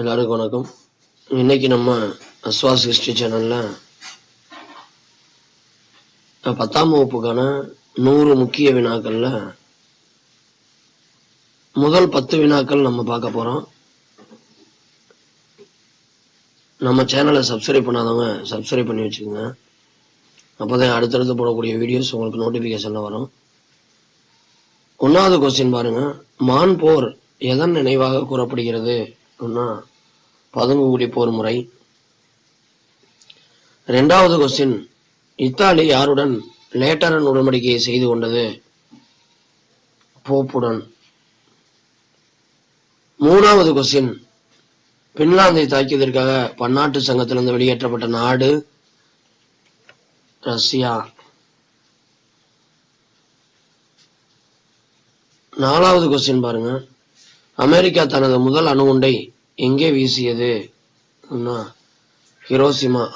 எல்லாருக்கும் வணக்கம். இன்னைக்கு நம்ம அஸ்வாஸ் ஹிஸ்டரி சேனல்ல பத்தாம் வகுப்புக்கான நூறு முக்கிய வினாக்கள்ல முதல் பத்து வினாக்கள் நம்ம பார்க்க போறோம். நம்ம சேனலை சப்ஸ்கிரைப் பண்ணாதவங்க சப்ஸ்கிரைப் பண்ணி வச்சுக்கோங்க. அப்போதான் அடுத்தடுத்து போடக்கூடிய வீடியோஸ் உங்களுக்கு நோட்டிபிகேஷன்ல வரும். ஒன்னாவது கொஸ்டின் பாருங்க மான் போர் எதன் நினைவாக கூறப்படுகிறது? அப்படின்னா பதுங்குகுடி போர் முறை. இரண்டாவது கொஸ்டின் இத்தாலி யாருடன் லேட்டரன் உடன்படிக்கையை செய்து கொண்டது? போப்புடன். மூணாவது கொஸ்டின் பின்லாந்தை தாக்கியதற்காக பன்னாட்டு சங்கத்திலிருந்து வெளியேற்றப்பட்ட நாடு ரஷ்யா. நாலாவது கொஸ்டின் பாருங்க. அமெரிக்கா தனது முதல் அணுகுண்டை எங்கே வீசியது? அண்ணா,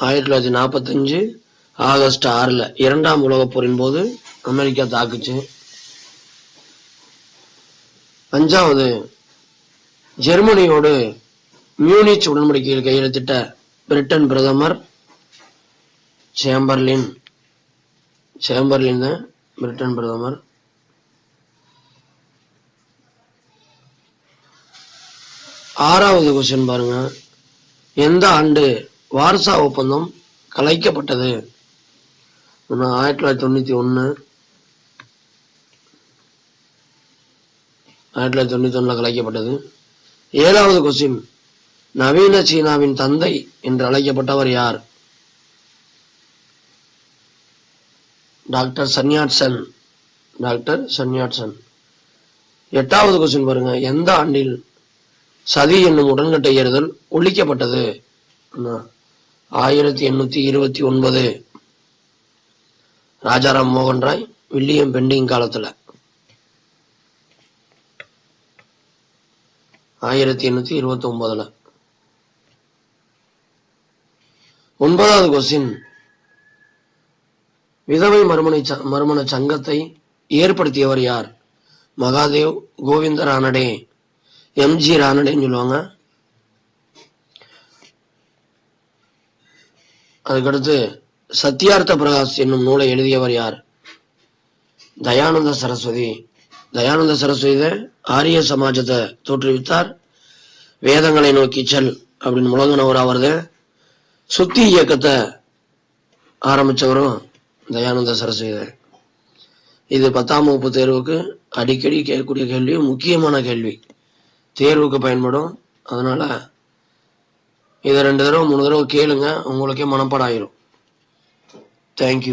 ஆயிரத்தி தொள்ளாயிரத்தி நாற்பத்தஞ்சு ஆகஸ்ட் ஆறுல இரண்டாம் உலகப் போரின் போது அமெரிக்கா தாக்குச்சு. அஞ்சாவது ஜெர்மனியோடு மியூனிச் உடன்படிக்கையில் கையெழுத்திட்ட பிரிட்டன் பிரதமர் சேம்பர்லின் சேம்பர்லின் தான் பிரிட்டன் பிரதமர். ஆறாவது கொஸ்டின் பாருங்க. எந்த ஆண்டு வார்சா ஒப்பந்தம் கலைக்கப்பட்டது? ஒன்று ஆயிரத்தி தொள்ளாயிரத்தி தொண்ணூற்றி ஒன்று ஆயிரத்தி தொள்ளாயிரத்தி தொண்ணூற்றி ஒன்றில் கலைக்கப்பட்டது. ஏழாவது கொஸ்டின் நவீன சீனாவின் தந்தை என்று அழைக்கப்பட்டவர் யார்? Doctor Sun Yat sen. Doctor Sun Yat sen. எட்டாவது கொஸ்டின் பாருங்க. எந்த ஆண்டில் சதி என்னும் உடன்கட்டை ஏறுதல் ஒழிக்கப்பட்டது. ஆயிரத்தி எண்ணூத்தி இருபத்தி ஒன்பது. ராஜாராம் மோகன் ராய் வில்லியம் பெண்டிங் காலத்துல. ஆயிரத்தி எண்ணூத்தி இருபத்தி ஒன்பதுல ஒன்பதாவது கொஸ்டின். விதவை மறுமனை ச- மறுமண சங்கத்தை ஏற்படுத்தியவர் யார்? மகாதேவ் கோவிந்த ரானடே எம்ஜி ராணடைன்னு சொல்லுவாங்க? அதுக்கடுத்து சத்யார்த்த பிரகாஷ் என்னும் நூலை எழுதியவர் யார்? தயானந்த சரஸ்வதி. தயானந்த சரஸ்வதி ஆரிய சமாஜத்தை தோற்றுவித்தார். வேதங்களை நோக்கி செல் அப்படின்னு முழங்கினவர் அவரது. சுத்தி இயக்கத்தை ஆரம்பிச்சவரும் தயானந்த சரஸ்வதி இது பத்தாம் வகுப்பு தேர்வுக்கு அடிக்கடி கேட்கக்கூடிய கேள்வி முக்கியமான கேள்வி. தேர்வுக்கு பயன்படும். அதனால இதை ரெண்டு தடவை மூணு தடவை கேளுங்க. உங்களுக்கே மனப்பாடம் ஆயிரும் தேங்க்யூ